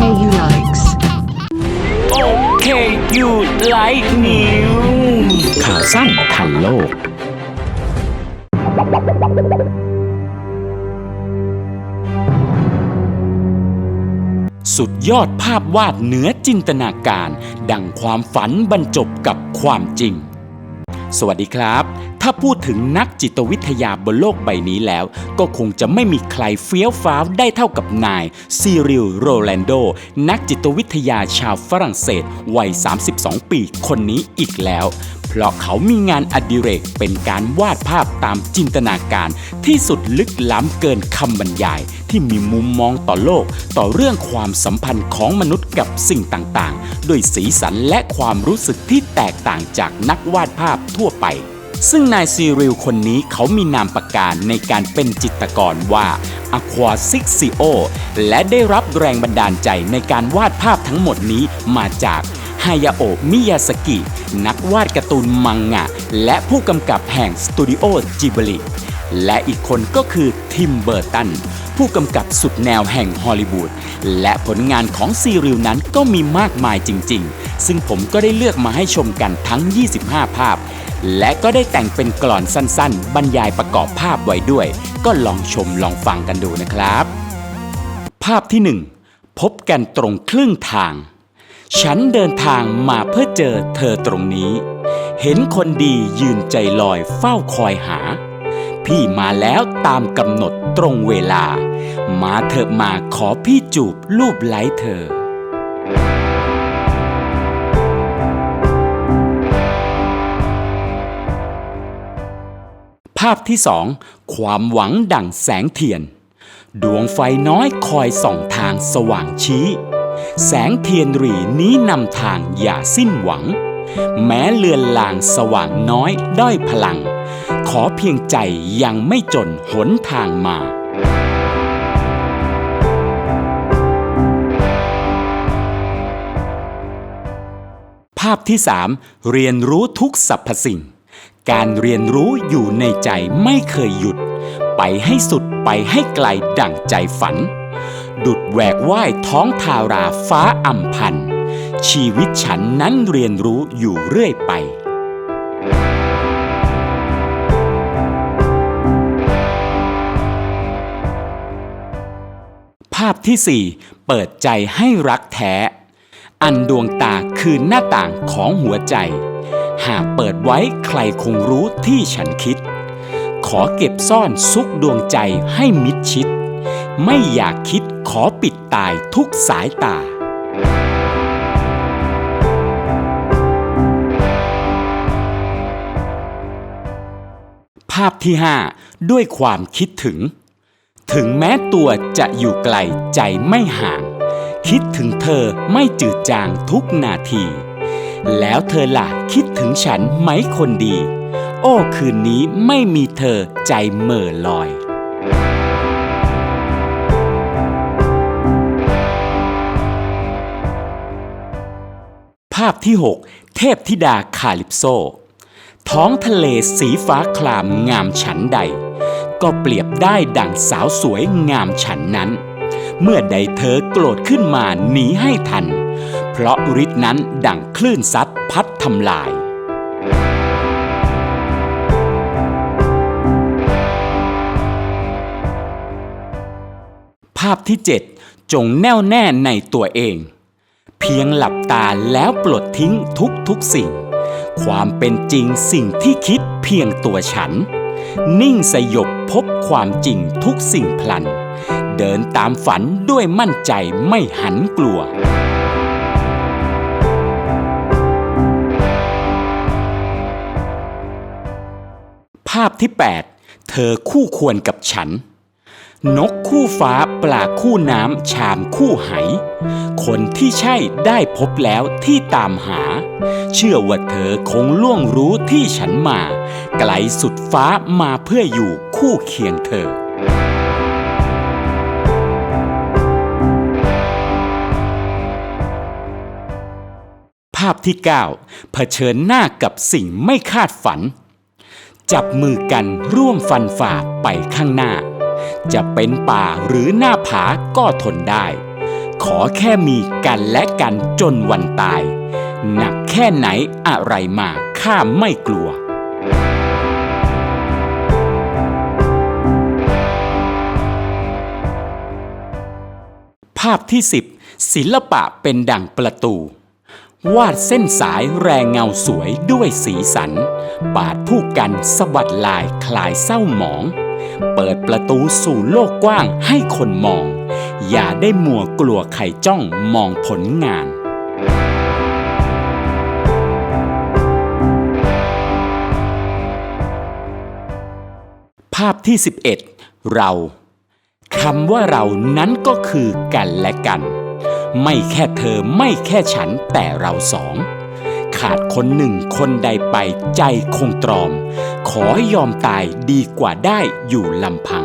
Okay, you likes. โอเค you like news ข่าวสั้นทันโลก สุดยอดภาพวาดเหนือจินตนาการ ดังความฝันบรรจบกับความจริง สวัสดีครับ ถ้าพูดถึงนักจิตวิทยาบนโลกใบนี้แล้ว ก็คงจะไม่มีใครเฟี้ยวฟ้าวได้เท่ากับนายซีริลโรแลนโด นักจิตวิทยาชาวฝรั่งเศส วัย 32 ปีคนนี้อีกแล้ว เพราะเขามีงานอดิเรกเป็นการวาดภาพตามจินตนาการ ที่สุดลึกล้ำเกินคำบรรยาย ที่มีมุมมองต่อโลก ต่อเรื่องความสัมพันธ์ของมนุษย์กับสิ่งต่างๆ ด้วยสีสันและความรู้สึกที่แตกต่างจากนักวาดภาพทั่วไปซึ่งนายซีริลคนนี้เขามีนามปากกาในการเป็นจิตรกรว่า Aqua s i x i o และได้รับแรงบันดาลใจในการวาดภาพทั้งหมดนี้มาจาก ฮายาโอะมิยาสกิ นักวาดการ์ตูนมังงะ และผู้กำกับแห่งสตูดิโอจิบลิและอีกคนก็คือทิมเบอร์ตัน ผู้กำกับสุดแนวแห่งฮอลลีวูดและผลงานของซีริลนั้นก็มีมากมายจริง ๆ ซึ่งผมก็ได้เลือกมาให้ชมกันทั้ง 25 ภาพ และก็ได้แต่งเป็นกลอนสั้นๆ บรรยายประกอบภาพไว้ด้วย ก็ลองชมลองฟังกันดูนะครับ ภาพที่ 1 พบกันตรงครึ่งทาง ฉันเดินทางมาเพื่อเจอเธอตรงนี้ เห็นคนดียืนใจลอยเฝ้าคอยหา พี่มาแล้วตามกำหนดตรงเวลา มาเถอะมาขอพี่จูบรูปไล้เธอ ภาพที่สองความหวังดั่งแสงเทียน ดวงไฟน้อยคอยส่องทางสว่างชี้ แสงเทียนหรีนี้นำทางอย่าสิ้นหวัง แม้เลือนลางสว่างน้อยด้อยพลัง ขอเพียงใจยังไม่จนหนทางมาภาพที่ 3 เรียนรู้ทุกสรรพสิ่ง การเรียนรู้อยู่ในใจไม่เคยหยุด ไปให้สุดไปให้ไกลดั่งใจฝัน ดุดแหวกว่ายท้องทาราฟ้าอัมพันธ์ชีวิตฉันนั้นเรียนรู้อยู่เรื่อยไปภาพที่ 4 เปิดใจให้รักแท้ อันดวงตาคือหน้าต่างของหัวใจ หากเปิดไว้ใครคงรู้ที่ฉันคิด ขอเก็บซ่อนซุกดวงใจให้มิดชิด ไม่อยากคิดขอปิดตายทุกสายตา ภาพที่ 5 ด้วยความคิดถึง ถึงแม้ตัวจะอยู่ไกลใจไม่ห่าง คิดถึงเธอไม่จืดจางทุกนาที แล้วเธอล่ะคิดถึงฉันไหมคนดี โอ้คืนนี้ไม่มีเธอใจเหม่อลอยาพที่ 6 เทพธิดาคาลิปโซ ท้องทะเลสีฟ้าคลามงามฉันใด ก็เปรียบได้ดั่งสาวสวยงามฉันนั้น เมื่อใดเธอโกรธขึ้นมาหนีให้ทัน เพราะฤทธินั้นดั่งคลื่นซัดพัดทำลายภาพที่ 7 จงแน่วแน่ในตัวเอง เพียงหลับตาแล้วปลดทิ้งทุกทุกสิ่ง ความเป็นจริงสิ่งที่คิดเพียงตัวฉัน นิ่งสยบพบความจริงทุกสิ่งพลัน เดินตามฝันด้วยมั่นใจไม่หันกลัวภาพที่ 8 เธอคู่ควรกับฉัน นกคู่ฟ้าปลาคู่น้ำชามคู่ไห คนที่ใช่ได้พบแล้วที่ตามหา เชื่อว่าเธอคงล่วงรู้ที่ฉันมา ไกลสุดฟ้ามาเพื่ออยู่คู่เคียงเธอภาพที่ 9 เผชิญหน้ากับสิ่งไม่คาดฝัน จับมือกันร่วมฟันฝ่าไปข้างหน้า จะเป็นป่าหรือหน้าผาก็ทนได้ ขอแค่มีกันและกันจนวันตาย หนักแค่ไหนอะไรมาข้าไม่กลัวภาพที่ 10 ศิลปะเป็นดั่งประตู วาดเส้นสายแรงเงาสวยด้วยสีสัน ปาดผู้กันสะบัดลายคลายเศร้าหมอง เปิดประตูสู่โลกกว้างให้คนมอง อย่าได้มัวกลัวใครจ้องมองผลงานภาพที่ 11 เราคำว่าเรานั้นก็คือกันและกัน ไม่แค่เธอไม่แค่ฉันแต่เราสอง ขาดคนหนึ่งคนใดไปใจคงตรอม ขอให้ยอมตายดีกว่าได้อยู่ลำพัง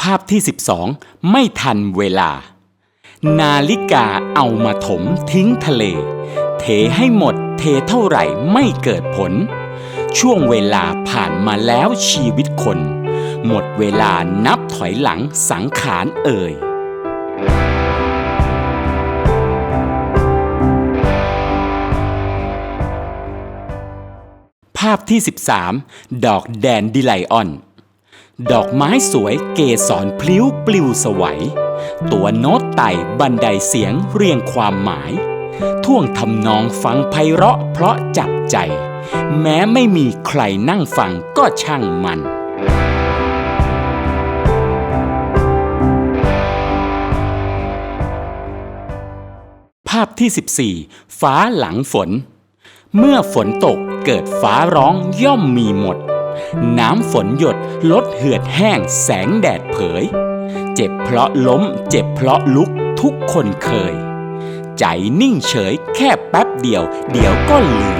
ภาพที่ 12 ไม่ทันเวลา นาฬิกาเอามาถมทิ้งทะเล เทให้หมดเทเท่าไหร่ไม่เกิดผล ช่วงเวลาผ่านมาแล้วชีวิตคน หมดเวลานับถอยหลังสังขารเอ่ยภาพที่ 13 ดอกแดนดิไลออน ดอกไม้สวยเกสรพลิ้วปลิวสวัย ตัวโน้ตไต่บันไดเสียงเรียงความหมาย ท่วงทำนองฟังไพเราะเพราะจับใจ แม้ไม่มีใครนั่งฟังก็ช่างมันาพที่ 14 ฟ้าหลังฝน เมื่อฝนตกเกิดฟ้าร้องย่อมมีหมด น้ำฝนหยดลดเหือดแห้งแสงแดดเผย เจ็บเพราะล้ม เจ็บเพราะลุกทุกคนเคย ใจนิ่งเฉยแค่แป๊บเดียว เดี๋ยวก็ลืม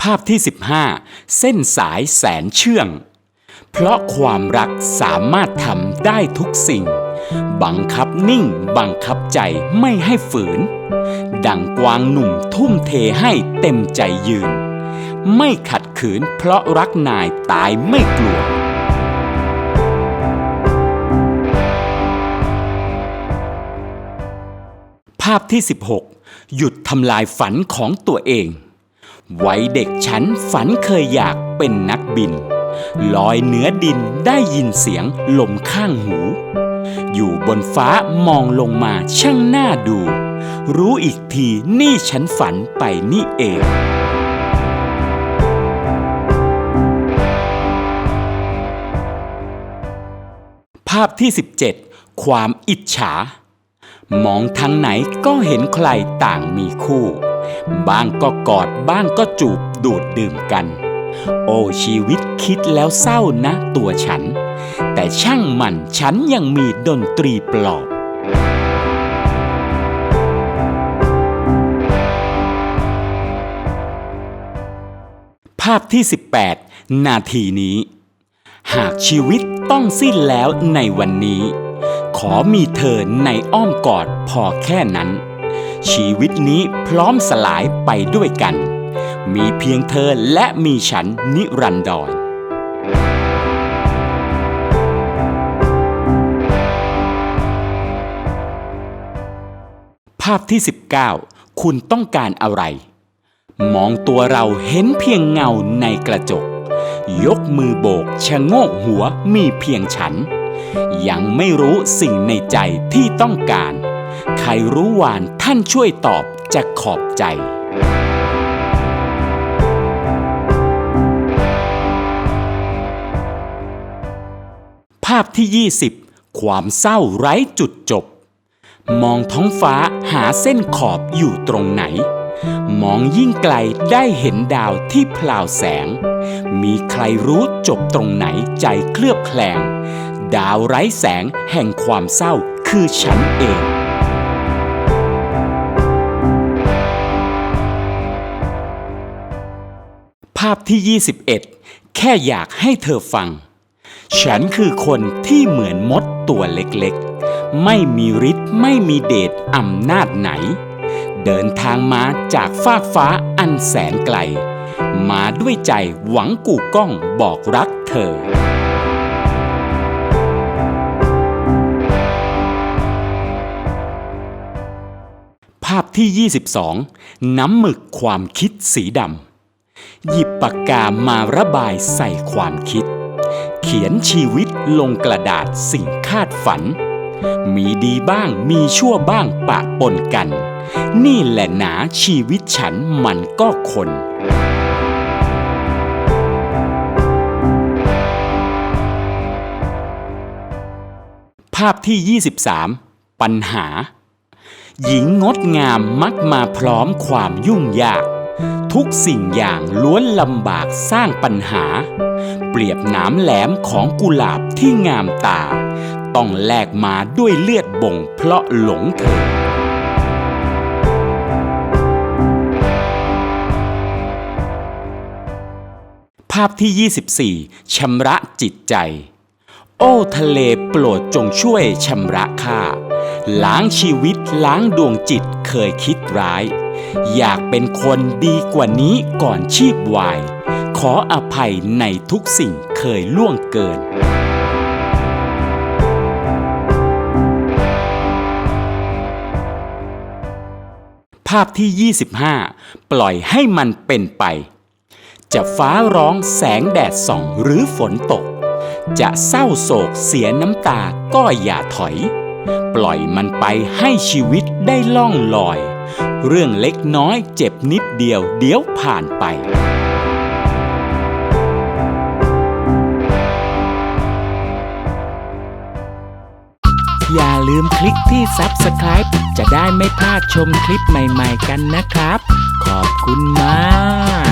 ภาพที่ 15 เส้นสายแสนเชื่อง เพราะความรักสามารถทำได้ทุกสิ่ง บังคับนิ่งบังคับใจไม่ให้ฝืน ดังกวางหนุ่มทุ่มเทให้เต็มใจยืน ไม่ขัดขืนเพราะรักนายตายไม่กลัวภาพที่ 16 หยุดทำลายฝันของตัวเอง ไวัยเด็กฉันฝันเคยอยากเป็นนักบิน ลอยเหนือดินได้ยินเสียงลมข้างหู อยู่บนฟ้ามองลงมาช่างน่าดู รู้อีกทีนี่ฉันฝันไปนี่เองภาพที่ 17 ความอิจฉา มองทางไหนก็เห็นใครต่างมีคู่ บ้างก็กอดบ้างก็จูบดูดดื่มกัน โอ้ชีวิตคิดแล้วเศร้านะตัวฉัน แต่ช่างมันฉันยังมีดนตรีปลอบภาพที่ 18 นาทีนี้ หากชีวิตต้องสิ้นแล้วในวันนี้ ขอมีเธอในอ้อมกอดพอแค่นั้น ชีวิตนี้พร้อมสลายไปด้วยกัน มีเพียงเธอและมีฉันนิรันดรภาพที่ 19 คุณต้องการอะไร มองตัวเราเห็นเพียงเงาในกระจก ยกมือโบกชะโงกหัวมีเพียงฉัน ยังไม่รู้สิ่งในใจที่ต้องการ ใครรู้วานท่านช่วยตอบจะขอบใจาพที่ 20 ความเศร้าไร้จุดจบ มองท้องฟ้าหาเส้นขอบอยู่ตรงไหน มองยิ่งไกลได้เห็นดาวที่พลาวแสง มีใครรู้จบตรงไหนใจเคลือบแคลง ดาวไร้แสงแห่งความเศร้าคือฉันเองภาพที่ 21 แค่อยากให้เธอฟัง ฉันคือคนที่เหมือนมดตัวเล็กๆ ไม่มีฤทธิ์ไม่มีเดชอำนาจไหน เดินทางมาจากฟากฟ้าอันแสนไกล มาด้วยใจหวังกู่ก้องบอกรักเธอภาพที่ 22 น้ำหมึกความคิดสีดำ หยิบปากกามาระบายใส่ความคิด เขียนชีวิตลงกระดาษสิ่งคาดฝัน มีดีบ้างมีชั่วบ้างปะปนกัน นี่แหละหนาชีวิตฉันมันก็คนภาพที่ 23 ปัญหา หญิงงดงามมักมาพร้อมความยุ่งยาก ทุกสิ่งอย่างล้วนลำบากสร้างปัญหา เปรียบหน้ำแหลมของกุหลาบที่งามตา ต้องแลกมาด้วยเลือดบ่งเพราะหลงเธอภาพที่ 24 ชำระจิตใจ โอ้ทะเลโปรดจงช่วยชำระข้าล้างชีวิตล้างดวงจิตเคยคิดร้าย อยากเป็นคนดีกว่านี้ก่อนชีพวาย ออภัยในทุกสิ่งเคยล่วงเกิน ภาพที่ 25 ปล่อยให้มันเป็นไป จะฟ้าร้องแสงแดดส่องหรือฝนตก จะเศร้าโศกเสียน้ำตาก็อย่าถอย ปล่อยมันไปให้ชีวิตได้ล่องลอย เรื่องเล็กน้อยเจ็บนิดเดียวเดี๋ยวผ่านไป อย่าลืมคลิกที่ Subscribe จะได้ไม่พลาดชมคลิปใหม่ๆกันนะครับ ขอบคุณมาก